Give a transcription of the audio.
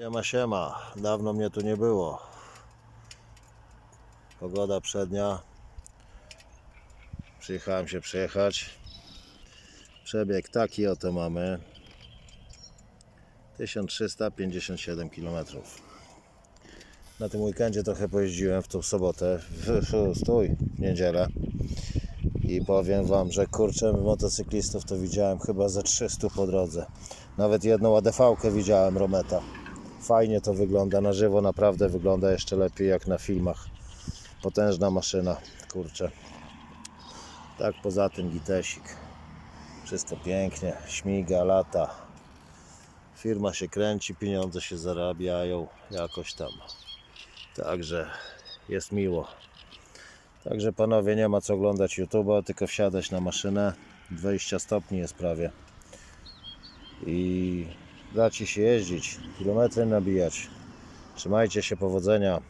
Siema, siema. Dawno mnie tu nie było. Pogoda przednia. Przyjechałem się przejechać. Przebieg taki oto mamy. 1357 km. Na tym weekendzie trochę pojeździłem w tą sobotę. Stój, w niedzielę. I powiem Wam, że kurczę, motocyklistów to widziałem chyba ze 300 po drodze. Nawet jedną ADV-kę widziałem, Rometa. Fajnie to wygląda, na żywo naprawdę wygląda jeszcze lepiej jak na filmach. Potężna maszyna, kurczę. Tak poza tym gitesik. Wszystko pięknie, śmiga, lata. Firma się kręci, pieniądze się zarabiają jakoś tam. Także jest miło. Także panowie, nie ma co oglądać YouTube'a, tylko wsiadać na maszynę. 20 stopni jest prawie. I da ci się jeździć, kilometry nabijać. Trzymajcie się, powodzenia.